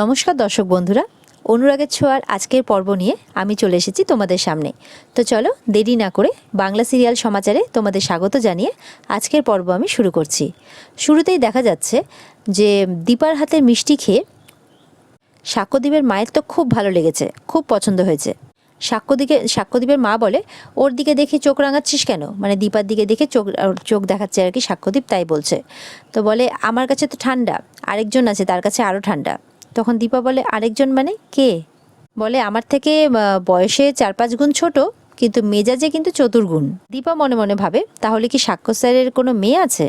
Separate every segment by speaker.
Speaker 1: নমস্কার দর্শক বন্ধুরা, অনুরাগের ছোঁয়ার আজকের পর্ব নিয়ে আমি চলে এসেছি তোমাদের সামনে। তো চলো দেরি না করে বাংলা সিরিয়াল সমাচারে তোমাদের স্বাগত জানিয়ে আজকের পর্ব আমি শুরু করছি। শুরুতেই দেখা যাচ্ছে যে দীপার হাতের মিষ্টি খেয়ে সাক্ষ্যদ্বীপের মায়ের তো খুব ভালো লেগেছে, খুব পছন্দ হয়েছে। সাক্ষ্যদ্বীপে সাক্ষ্যদ্বীপের মা বলে, ওর দিকে দেখে চোখ রাঙাচ্ছিস কেন? মানে দীপার দিকে দেখে চোখ চোখ দেখাচ্ছে আর কি সাক্ষ্যদ্বীপ তাই বলছে। তো বলে, আমার কাছে তো ঠান্ডা, আরেকজন আছে তার কাছে আরও ঠান্ডা। তখন দীপা বলে, আরেকজন মানে? কে? বলে, আমার থেকে বয়সে চার পাঁচ গুণ ছোট, কিন্তু মেজাজে কিন্তু চতুর্গুণ। দীপা মনে মনে ভাবে, তাহলে কি সাক্ষ্য স্যারের কোনো মেয়ে আছে?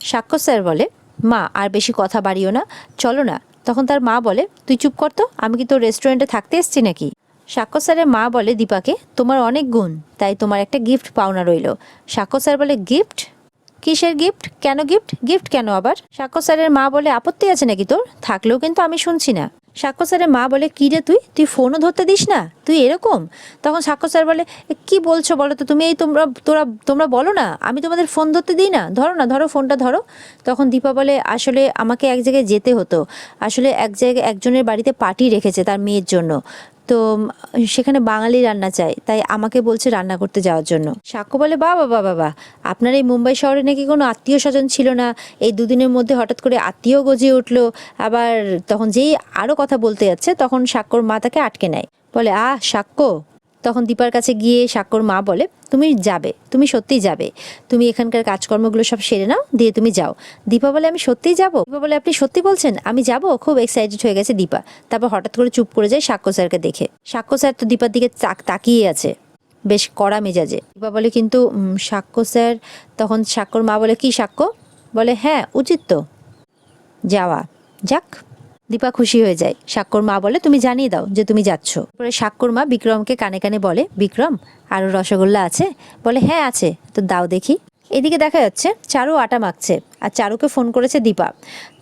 Speaker 1: সাক্ষ্য স্যার বলে, মা, আর বেশি কথা বাড়িও না, চলো না। তখন তার মা বলে, তুই চুপ কর তো, আমি কি তোর রেস্টুরেন্টে থাকতে এসছি নাকি? সাক্ষ্য স্যারের মা বলে, দীপাকে, তোমার অনেক গুণ, তাই তোমার একটা গিফট পাওনা রইল। সাক্ষ্য স্যার বলে, গিফট? কিসের গিফট কেন গিফট গিফট কেন আবার? সাক্ষ্য স্যারের মা বলে আপত্তি আছে নাকি তোর? থাকলেও কিন্তু আমি শুনছি না। সাক্ষ্য স্যারের মা বলে কী রে তুই? তুই ফোনও ধরতে দিস না? তুই এরকম? তখন সাক্ষ্য স্যার বলে "এ, কি বলছো বলো তো? তুমি এই তোমরা তোরা তোমরা বলো না? আমি তোমাদের ফোন ধরতে দিই না? ধরো না ধরো ফোনটা ধরো। তখন দীপা বলে আসলে আমাকে এক জায়গায় যেতে হতো। আসলে এক জায়গায় একজনের বাড়িতে পার্টি রেখেছে তার মেয়ের জন্য। তো সেখানে বাঙালি রান্না চাই তাই আমাকে বলছে রান্না করতে যাওয়ার জন্য। সাক্ষ্য বলে বাবা বাবা বাবা আপনার এই মুম্বাই শহরে নাকি কোনো আত্মীয় স্বজন ছিল না? এই দুদিনের মধ্যে হঠাৎ করে আত্মীয় গজিয়ে উঠল। আবার তখন যেই আরও কথা বলতে যাচ্ছে, তখন সাক্ষ্যর মা তাকে আটকে নেয়। বলে, আহ, সাক্ষ্য তখন দীপার কাছে গিয়ে সাক্ষ্যর মা বলে, তুমি যাবে, তুমি সত্যিই যাবে। তুমি এখানকার কাজকর্মগুলো সব সেরে নাও, দিয়ে তুমি যাও। দীপা বলে, আমি সত্যিই যাব? দীপা বলে, আপনি সত্যি বলছেন? আমি যাব? খুব এক্সাইটেড হয়ে গেছে দীপা। তারপর হঠাৎ করে চুপ করে যায় সাক্ষ্য স্যারকে দেখে। সাক্ষ্য স্যার তো দীপার দিকে তাক- তাকিয়ে আছে, বেশ কড়া মেজাজে। দীপা বলে, কিন্তু সাক্ষ্য স্যার তখন সাক্ষ্যর মা বলে, কি সাক্ষ্য বলে হ্যাঁ উচিত তো, যাওয়া। যাক। দীপা খুশি হয়ে যায়। স্বাক্ষর মা বলে, তুমি জানিয়ে দাও যে তুমি যাচ্ছ। পরে স্বাক্ষর মা বিক্রমকে কানে কানে বলে, বিক্রম আরও রসগোল্লা আছে? বলে হ্যাঁ আছে। তো দাও দেখি। এদিকে দেখা যাচ্ছে চারু আটা মাখছে আর চারুকে ফোন করেছে দীপা।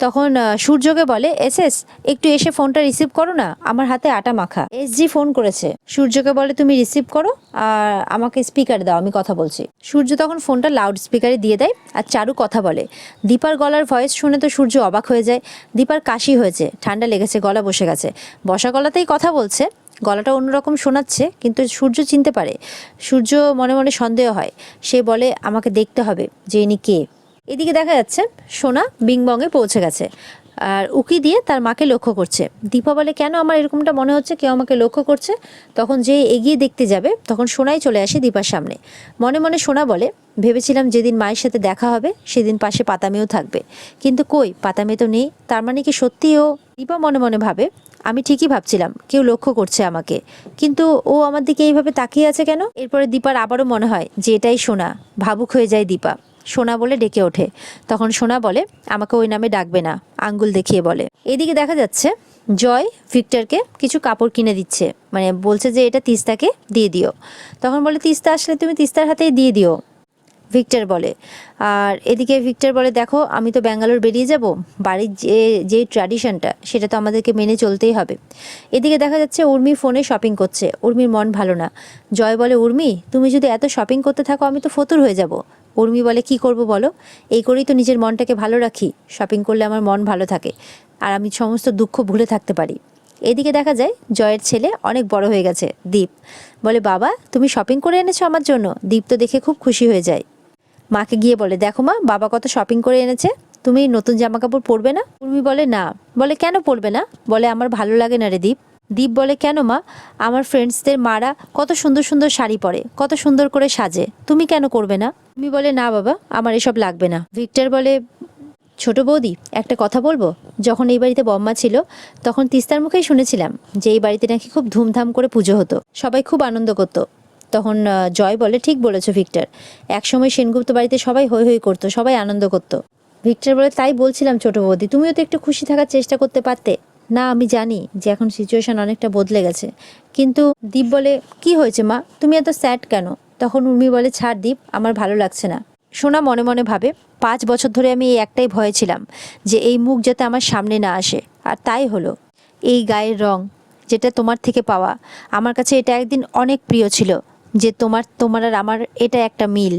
Speaker 1: তখন সূর্যকে বলে এস এস একটু এসে ফোনটা রিসিভ করো না, আমার হাতে আটা মাখা। এস জি ফোন করেছে। সূর্যকে বলে, তুমি রিসিভ করো আর আমাকে স্পিকার দাও, আমি কথা বলছি। সূর্য তখন ফোনটা লাউড স্পিকারে দিয়ে দেয় আর চারু কথা বলে। দীপার গলার ভয়েস শুনে তো সূর্য অবাক হয়ে যায়। দীপার কাশি হয়েছে, ঠান্ডা লেগেছে, গলা বসে গেছে। বসা গলাতেই কথা বলছে। গলাটা অন্যরকম শোনাচ্ছে, কিন্তু সূর্য চিনতে পারে। সূর্য মনে মনে সন্দেহ হয়। সে বলে, আমাকে দেখতে হবে যে ইনি কে? এদিকে দেখা যাচ্ছে, সোনা বিংবঙ্গে পৌঁছে গেছে। আর উকি দিয়ে তার মাকে লক্ষ্য করছে। দীপা বলে, কেন আমার এরকমটা মনে হচ্ছে? কেউ আমাকে লক্ষ্য করছে? তখন যে এগিয়ে দেখতে যাবে, তখন সোনাই চলে আসে দীপার সামনে। মনে মনে সোনা বলে, ভেবেছিলাম যেদিন মায়ের সাথে দেখা হবে, সেদিন পাশে পাতামেও থাকবে। কিন্তু কই, পাতামে তো নেই, তার মানে কি সত্যি ও? দীপা মনে মনে ভাবে, আমি ঠিকই ভাবছিলাম, কেউ লক্ষ্য করছে আমাকে। কিন্তু ও আমার দিকে এইভাবে তাকিয়ে আছে কেন? এরপরে দীপার আবারও মনে হয় যে এটাই সোনা। ভাবুক হয়ে যায় দীপা। সোনা বলে ডেকে ওঠে। তখন সোনা বলে, আমাকে ওই নামে ডাকবে না, আঙ্গুল দেখিয়ে বলে। এদিকে দেখা যাচ্ছে, জয় ভিক্টরকে কিছু কাপড় কিনে দিচ্ছে। মানে বলছে যে, এটা তিস্তাকে দিয়ে দিও। তখন বলে, তিস্তা আসলে তুমি তিস্তার হাতেই দিয়ে দিও। ভিক্টর বলে, আর এদিকে ভিক্টর বলে, দেখো, আমি তো ব্যাঙ্গালোর বেরিয়ে যাব। বাড়ির যে যে ট্র্যাডিশনটা সেটা তো আমাদেরকে মেনে চলতেই হবে। এদিকে দেখা যাচ্ছে, উর্মি ফোনে শপিং করছে। উর্মির মন ভালো না। জয় বলে, উর্মি, তুমি যদি এত শপিং করতে থাকো, আমি তো ফতুর হয়ে যাব। উর্মি বলে, কি করব বলো? এই করেই তো নিজের মনটাকে ভালো রাখি। শপিং করলে আমার মন ভালো থাকে। আর আমি সমস্ত দুঃখ ভুলে থাকতে পারি। এদিকে দেখা যায়, জয়ের ছেলে অনেক বড় হয়ে গেছে, দীপ। বলে, বাবা, তুমি শপিং করে এনেছো আমার জন্য? দীপ তো দেখে খুব খুশি হয়ে যায়। মাকে গিয়ে বলে, দেখো মা, বাবা কত শপিং করে এনেছে। তুমি নতুন জামা কাপড় পরবে না? উর্মি বলে, না। বলে, কেন পরবে না? বলে, আমার ভালো লাগে না রে দীপ। দীপ বলে, কেন মা? আমার ফ্রেন্ডসদের মারা কত সুন্দর সুন্দর শাড়ি পরে, কত সুন্দর করে সাজে। তুমি কেন করবে না? তুমি বলে, না বাবা, আমার এসব লাগবে না। ভিক্টর বলে, ছোট বৌদি, একটা কথা বলব? যখন এই বাড়িতে বম্মা ছিল, তখন তিস্তার মুখেই শুনেছিলাম যে এই বাড়িতে নাকি খুব ধুমধাম করে পুজো হতো, সবাই খুব আনন্দ করতো। তখন জয় বলে, ঠিক বলেছ ভিক্টর, একসময় সেনগুপ্ত বাড়িতে সবাই হই হই করতো, সবাই আনন্দ করতো। ভিক্টর বলে, তাই বলছিলাম ছোট বৌদি, তুমিও তো একটু খুশি থাকার চেষ্টা করতে পারতে। না, আমি জানি যে এখন সিচুয়েশন অনেকটা বদলে গেছে। কিন্তু দীপ বলে, কি হয়েছে মা? তুমি এত স্যাড কেন? তখন উর্মি বলে, ছাড় দীপ, আমার ভালো লাগছে না। সোনা মনে মনে ভাবে, পাঁচ বছর ধরে আমি এই একটাই ভয়ে ছিলাম যে এই মুখ যাতে আমার সামনে না আসে। আর তাই হলো, এই গায়ের রং যেটা তোমার থেকে পাওয়া, আমার কাছে এটা একদিন অনেক প্রিয় ছিল যে তোমার তোমার আর আমার এটা একটা মিল।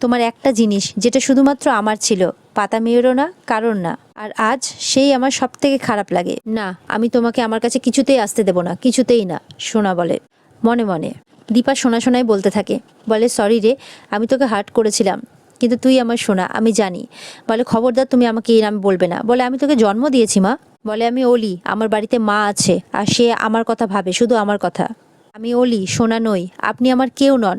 Speaker 1: তোমার একটা জিনিস, যেটা শুধুমাত্র আমার ছিল, পাতা মেয়েরও না কারণ না। আর আজ সেই আমার সব থেকে খারাপ লাগে। না, আমি তোমাকে আমার কাছে কিছুতেই আসতে দেবো না, কিছুতেই না, সোনা বলে। মনে মনে। দীপা শোনা শোনাই বলতে থাকে, বলে, সরি রে, আমি তোকে হার্ট করেছিলাম, কিন্তু তুই আমার সোনা, আমি জানি। বলে, খবরদার, তুমি আমাকে এই নাম বলবে না। বলে, আমি তোকে জন্ম দিয়েছি, মা। বলে, আমি অলি, আমার বাড়িতে মা আছে, আর সে আমার কথা ভাবে, শুধু আমার কথা। আমি অলি, সোনা নই, আপনি আমার কেউ নন।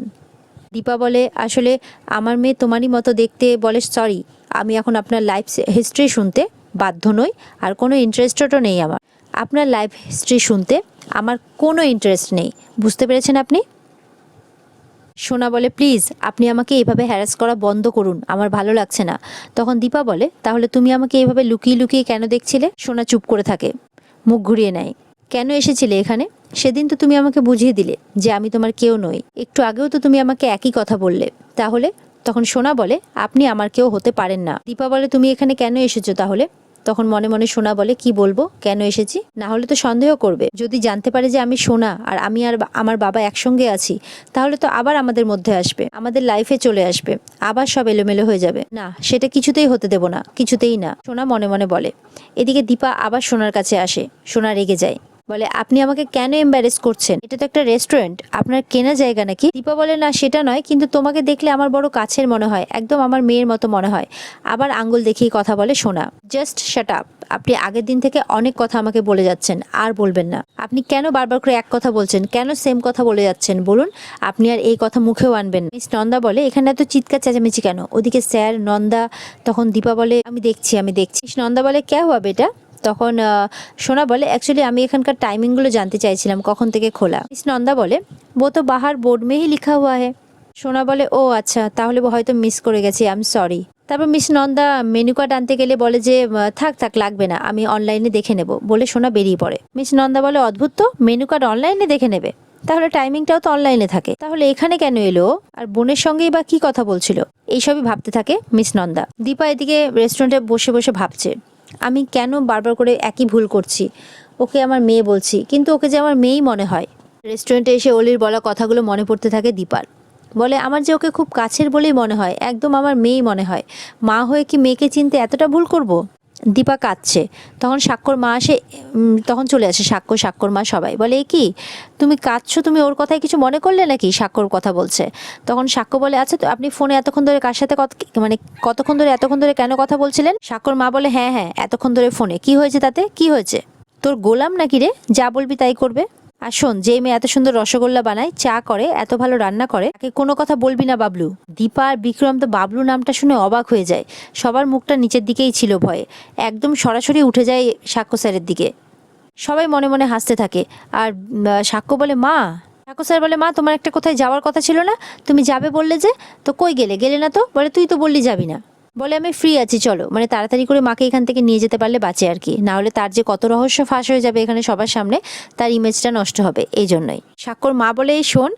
Speaker 1: দীপা বলে, আসলে আমার মেয়ে তোমারই মতো দেখতে বলে সরি আমি এখন আপনার লাইফ হিস্ট্রি শুনতে বাধ্য নই, আর কোনো ইন্টারেস্টও নেই আমার। আপনার লাইফ হিস্ট্রি শুনতে আমার কোনো ইন্টারেস্ট নেই, বুঝতে পেরেছেন আপনি? সোনা বলে প্লিজ আপনি আমাকে এভাবে হ্যারাস করা বন্ধ করুন, আমার ভালো লাগছে না। তখন দীপা বলে, তাহলে তুমি আমাকে এভাবে লুকিয়ে লুকিয়ে কেন দেখছিলে? সোনা চুপ করে থাকে, মুখ ঘুরিয়ে নেয়। কেন এসেছিলে এখানে? সেদিন তো তুমি আমাকে বুঝিয়ে দিলে যে আমি তোমার কেউ নই। একটু আগেও তো তুমি আমাকে একই কথা বললে। তাহলে? তখন সোনা বলে, আপনি আমার কেউ হতে পারেন না। দীপা বলে, তুমি এখানে কেন এসেছ তাহলে? তখন মনে মনে সোনা বলে, কি বলব? কেন এসেছি? না হলে তো সন্দেহ করবে। যদি জানতে পারে যে আমি সোনা আর আমি আর আমার বাবা একসঙ্গে আছি, তাহলে তো আবার আমাদের মধ্যে আসবে। আমাদের লাইফে চলে আসবে। আবার সব এলোমেলো হয়ে যাবে। না, সেটা কিছুতেই হতে দেব না। কিছুতেই না। সোনা মনে মনে বলে। এদিকে দীপা আবার সোনার কাছে আসে। সোনা রেগে যায়। বলে, আপনি আমাকে কেন এম্বারেস করছেন? এটা তো একটা রেস্টুরেন্ট আপনার কেনা জায়গা নাকি? দীপা বলে, না, সেটা নয়, কিন্তু তোমাকে দেখলে আমার বড় কাছের মনে হয়, একদম আমার মেয়ের মতো মনে হয়। আবার আঙ্গুল দেখিয়ে কথা বলে শোনা জাস্ট শাট আপ আপনি আগের দিন থেকে অনেক কথা আমাকে বলে যাচ্ছেন, আর বলবেন না। আপনি কেন বারবার করে এক কথা বলছেন? কেন সেম কথা বলে যাচ্ছেন? বলুন, আপনি আর এই কথা মুখেও আনবেন। মিস নন্দা বলে, এখানে এত চিৎকার, চেঁচামেচি কেন? ওদিকে স্যার নন্দা, তখন দীপা বলে, আমি দেখছি আমি দেখছি। নন্দা বলে কে হওয়া বেটা? তখন সোনা বলে অ্যাকচুয়ালি আমি এখানকার টাইমিংগুলো জানতে চাইছিলাম, কখন থেকে খোলা? মিস নন্দা বলে বো তো বাহার বোর্ড মেহি লিখা হুয়া হ্যাঁ সোনা বলে, ও আচ্ছা তাহলে হয়তো মিস করে গেছি আই এম সরি তারপর মিস নন্দা মেনু কার্ড আনতে গেলে বলে যে থাক থাক, লাগবে না, আমি অনলাইনে দেখে নেব, বলে সোনা বেরিয়ে পড়ে। মিস নন্দা বলে, অদ্ভুত তো মেনু কার্ড অনলাইনে দেখে নেবে, তাহলে টাইমিংটাও তো অনলাইনে থাকে। তাহলে এখানে কেন এলো? আর বোনের সঙ্গেই বা কি কথা বলছিল? এইসবই ভাবতে থাকে মিস নন্দা। দীপা এদিকে রেস্টুরেন্টে বসে বসে ভাবছে। আমি কেন বারবার করে একই ভুল করছি? ওকে আমার মেয়ে বলছি, কিন্তু ওকে যে আমার মেয়েই মনে হয়। রেস্টুরেন্টে এসে অলির বলা কথাগুলো মনে পড়তে থাকে দীপার। বলে, আমার যে ওকে খুব কাছের বলেই মনে হয়, একদম আমার মেয়েই মনে হয়। মা হয়ে কি মেয়েকে চিনতে এতটা ভুল করব? দীপা কাঁদছে। তখন স্বাক্ষর মা আসে তখন চলে আসে স্বাক্ষর স্বাক্ষর মা সবাই। বলে কি? তুমি কাঁদছো? তুমি ওর কথায় কিছু মনে করলে নাকি? স্বাক্ষর কথা বলছে। তখন সাক্ষ্য বলে আচ্ছা তো আপনি ফোনে এতক্ষণ ধরে কার সাথে কত মানে কতক্ষণ ধরে, এতক্ষণ ধরে কেন কথা বলছিলেন? স্বাক্ষর মা বলে হ্যাঁ হ্যাঁ এতক্ষণ ধরে ফোনে। কি হয়েছে তাতে? কি হয়েছে? তোর গোলাম নাকি রে? যা বলবি তাই করবে। আর শোন যে মেয়ে এত সুন্দর রসগোল্লা বানায়, চা করে, এত ভালো রান্না করে, তাকে কোনো কথা বলবি না, বাবলু। দীপা আর বিক্রম তো বাবলু নামটা শুনে অবাক হয়ে যায়। সবার মুখটা নিচের দিকেই ছিল ভয়ে। একদম সরাসরি উঠে যায় সাক্ষ্য স্যারের দিকে। সবাই মনে মনে হাসতে থাকে। আর সাক্ষ্য বলে, মা! সাক্ষ্য স্যার বলে, মা, তোমার একটা কোথায় যাওয়ার কথা ছিল না? তুমি যাবে বললে যে? তো কই গেলে? গেলে না তো? বলে, তুই তো বললি যাবি না। বলে, আমি ফ্রি আছি, চলো। মানে তাড়াতাড়ি করে মাকে এখান থেকে নিয়ে যেতে পারলে বাঁচে আর কি। না হলে তার যে কত রহস্য ফাঁস হয়ে যাবে এখানে সবার সামনে, তার ইমেজটা নষ্ট হবে এই জন্যই সাক্ষর মা বলে শোন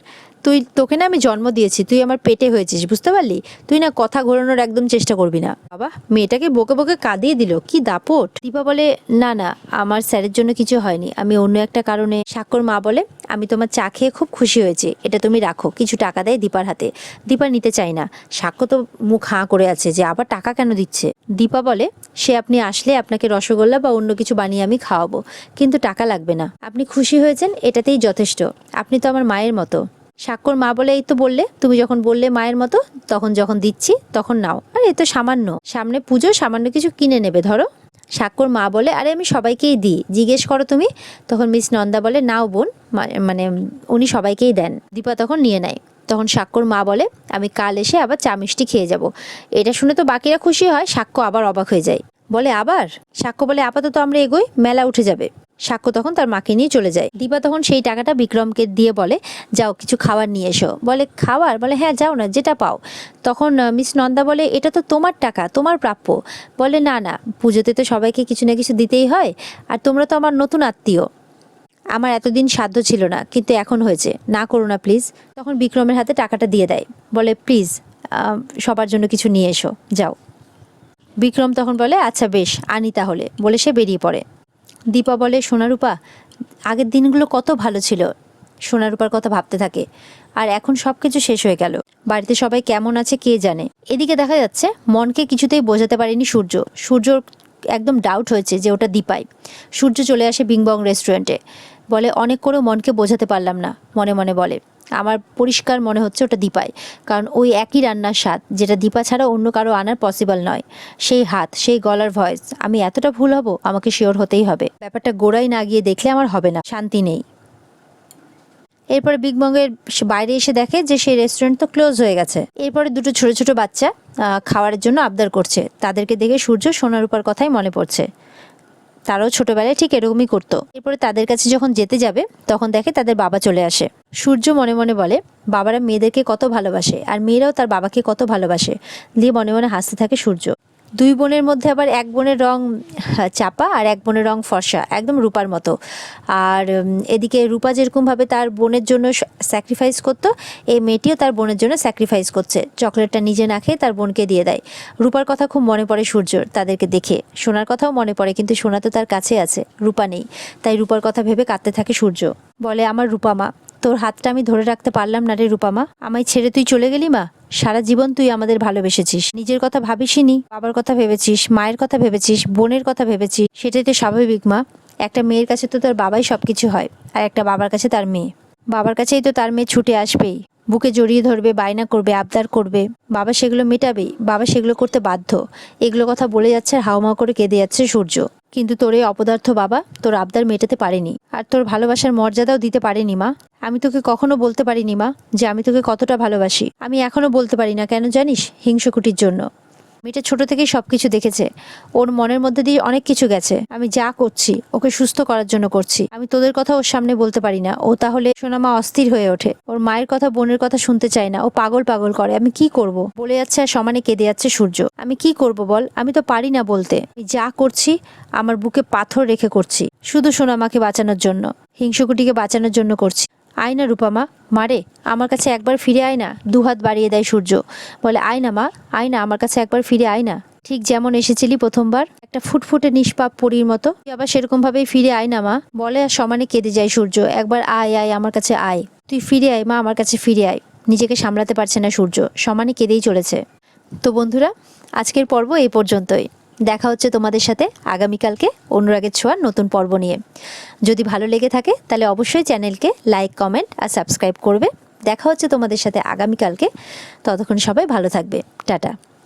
Speaker 1: তুই, তোকে না আমি জন্ম দিয়েছি, তুই আমার পেটে হয়েছিস, বুঝতে পারলি? তুই না কথা ঘোরানোর একদম চেষ্টা করবি না। বাবা, মেয়েটাকে বকে বকে কাঁদিয়ে দিল, কি দাপট? দীপা বলে, না না, আমার স্যারের জন্য কিছু হয়নি, আমি অন্য একটা কারণে সাক্ষর মা বলে, আমি তোমার চা খেয়ে খুব খুশি হয়েছি, এটা তুমি রাখো, কিছু টাকা দেয় দীপার হাতে। দীপা নিতে চায় না সাক্ষ্য তো মুখ হাঁ করে আছে যে আবার টাকা কেন দিচ্ছে? দীপা বলে, সে আপনি আসলে আপনাকে রসগোল্লা বা অন্য কিছু বানিয়ে আমি খাওয়াবো, কিন্তু টাকা লাগবে না। আপনি খুশি হয়েছেন, এটাতেই যথেষ্ট। আপনি তো আমার মায়ের মতো। সাক্ষর মা বলে এই তো বললে, তুমি যখন বললে মায়ের মতো, তখন যখন দিচ্ছি, তখন নাও। আরে, এ তো সামান্য। সামনে পুজো, সামান্য কিছু কিনে নেবে, ধরো। সাক্ষর মা বলে, আরে, আমি সবাইকেই দিই। জিজ্ঞেস করো তুমি। তখন মিস নন্দা বলে, নাও বোন। মানে উনি সবাইকেই দেন। দীপা তখন নিয়ে নেয়। তখন সাক্ষর মা বলে, আমি কাল এসে আবার চা মিষ্টি খেয়ে যাব। এটা শুনে তো বাকিরা খুশি হয় সাক্ষ্য আবার অবাক হয়ে যায়। বলে, আবার? সাক্ষ্য বলে, আপাতত আমরা এগোই, মেলা উঠে যাবে। সাক্ষ্য তখন তার মাকে নিয়ে চলে যায়। দীপা তখন সেই টাকাটা বিক্রমকে দিয়ে বলে, যাও, কিছু খাবার নিয়ে এসো। বলে, খাবার? বলে হ্যাঁ যাও না, যেটা পাও। তখন মিস নন্দা বলে, এটা তো তোমার টাকা, তোমার প্রাপ্য। বলে, না না, পুজোতে তো সবাইকে কিছু না কিছু দিতেই হয়, আর তোমরা তো আমার নতুন আত্মীয়। আমার এতদিন সাধ্য ছিল না, কিন্তু এখন হয়েছে। না করো না, প্লিজ। তখন বিক্রমের হাতে টাকাটা দিয়ে দেয়। বলে, প্লিজ সবার জন্য কিছু নিয়ে এসো, যাও। বিক্রম তখন বলে আচ্ছা বেশ, আনি তাহলে। বলে, সে বেরিয়ে পড়ে। দীপা বলে, সোনারূপা, আগের দিনগুলো কত ভালো ছিল। সোনার রূপার কথা ভাবতে থাকে। আর এখন সব কিছু শেষ হয়ে গেল। বাড়িতে সবাই কেমন আছে কে জানে। এদিকে দেখা যাচ্ছে, মনকে কিছুতেই বোঝাতে পারেনি সূর্য। সূর্যর একদম ডাউট হয়েছে যে ওটা দীপাই। সূর্য চলে আসে বিংবং রেস্টুরেন্টে বলে, অনেক করেও মনকে বোঝাতে পারলাম না। মনে মনে বলে। আমার পরিষ্কার মনে হচ্ছে ওটা দীপাই। কারণ ওই একই রান্নার স্বাদ যেটা দীপা ছাড়া অন্য কারও আনার পসিবল নয়। সেই হাত সেই গলার ভয়েস আমি এতটা ভুল হব? আমাকে শিওর হতেই হবে। ব্যাপারটা গোড়ায় না গিয়ে দেখলে আমার হবে না শান্তি নেই। এরপরে বিগ বংয়ের বাইরে এসে দেখে যে সেই রেস্টুরেন্ট তো ক্লোজ হয়ে গেছে। এরপরে দুটো ছোট ছোট বাচ্চা আহ, খাওয়ারের জন্য আবদার করছে। তাদেরকে দেখে সূর্য সোনার উপর কথাই মনে পড়ছে। তারাও ছোটবেলায় ঠিক এরকমই করতো। এরপরে তাদের কাছে যখন যেতে যাবে, তখন দেখে তাদের বাবা চলে আসে। সূর্য মনে মনে বলে, বাবারা মেয়েদেরকে কত ভালোবাসে, আর মেয়েরাও তার বাবাকে কত ভালোবাসে। দিয়ে মনে মনে হাসতে থাকে সূর্য। দুই বোনের মধ্যে আবার এক বোনের রং হ্যাঁ, চাপা আর এক বোনের রং ফর্সা একদম রূপার মতো। আর এদিকে রূপা যেরকমভাবে তার বোনের জন্য স্যাক্রিফাইস করতো এই মেয়েটিও তার বোনের জন্য স্যাক্রিফাইস করছে। চকলেটটা নিজে না খেয়ে তার বোনকে দিয়ে দেয়। রূপার কথা খুব মনে পড়ে সূর্যর তাদেরকে দেখে। সোনার কথাও মনে পড়ে কিন্তু সোনা তো তার কাছে আছে রূপা নেই। তাই রূপার কথা ভেবে কাঁদতে থাকে সূর্য। বলে আমার রূপা মা তোর হাতটা আমি ধরে রাখতে পারলাম না রে রূপা মা। আমায় ছেড়ে তুই চলে গেলি মা? সারা জীবন তুই আমাদের ভালোবেসেছিস। নিজের কথা ভাবিসনি, বাবার কথা ভেবেছিস, মায়ের কথা ভেবেছিস, বোনের কথা ভেবেছিস, সেটাই তো স্বাভাবিক, মা। একটা মেয়ের কাছে তো তার বাবাই সবকিছু হয়, আর একটা বাবার কাছে তার মেয়ে। বাবার কাছেই তো তার মেয়ে ছুটে আসবেই। বুকে জড়িয়ে ধরবে, বায়না করবে, আবদার করবে। বাবা সেগুলো মেটাবেই, বাবা সেগুলো করতে বাধ্য। এগুলো কথা বলে যাচ্ছে আর হাওমাও করে কেঁদে যাচ্ছে সূর্য। কিন্তু তোর এই অপদার্থ বাবা তোর আবদার মেটাতে পারেনি। আর তোর ভালোবাসার মর্যাদাও দিতে পারেনি, মা। আমি তোকে কখনো বলতে পারিনি, মা, যে আমি তোকে কতটা ভালোবাসি। আমি এখনও বলতে পারি না, কেন জানিস? হিংসকুটির জন্য। মেয়েটা ছোট থেকেই সব কিছু দেখেছে। ওর মনের মধ্যে দিয়ে অনেক কিছু গেছে। আমি যা করছি, ওকে সুস্থ করার জন্য করছি। আমি তোদের কথা ওর সামনে বলতে পারি না। ও তাহলে সোনামা অস্থির হয়ে ওঠে। ওর মায়ের কথা, বোনের কথা শুনতে চায় না। ও পাগল পাগল করে। আমি কি করব? বলে যাচ্ছে আর সমানে কেঁদে যাচ্ছে সূর্য। আমি কি করব বল? আমি তো পারি না বলতে। আমি যা করছি, আমার বুকে পাথর রেখে করছি। শুধু সোনামাকে বাঁচানোর জন্য। হিংসকুটিকে বাঁচানোর জন্য করছি। আয় না রূপামা মারে আমার কাছে একবার ফিরে আয় না, দুহাত বাড়িয়ে দেয় সূর্য। বলে, আয় না মা, আয় না, আমার কাছে একবার ফিরে আয় না। ঠিক যেমন এসেছিলি প্রথমবার, একটা ফুটফুটে নিষ্পাপ পরীর মতো, তুই আবার সেরকম ভাবেই ফিরে আয় না মা। বলে, আর সমানে কেঁদে যায় সূর্য, একবার আয় আয়, আমার কাছে আয়। তুই ফিরে আয় মা, আমার কাছে ফিরে আয়। নিজেকে সামলাতে পারছে না সূর্য, সমানে কেঁদেই চলেছে। তো বন্ধুরা, আজকের পর্ব এই পর্যন্তই। দেখা হচ্ছে তোমাদের সাথে আগামীকালকে অনুরাগের ছোঁয়ার নতুন পর্ব নিয়ে। যদি ভালো লেগে থাকে, তাহলে অবশ্যই চ্যানেলকে লাইক, কমেন্ট আর সাবস্ক্রাইব করবে। দেখা হচ্ছে তোমাদের সাথে আগামীকালকে। ততক্ষণ সবাই ভালো থাকবে। টাটা।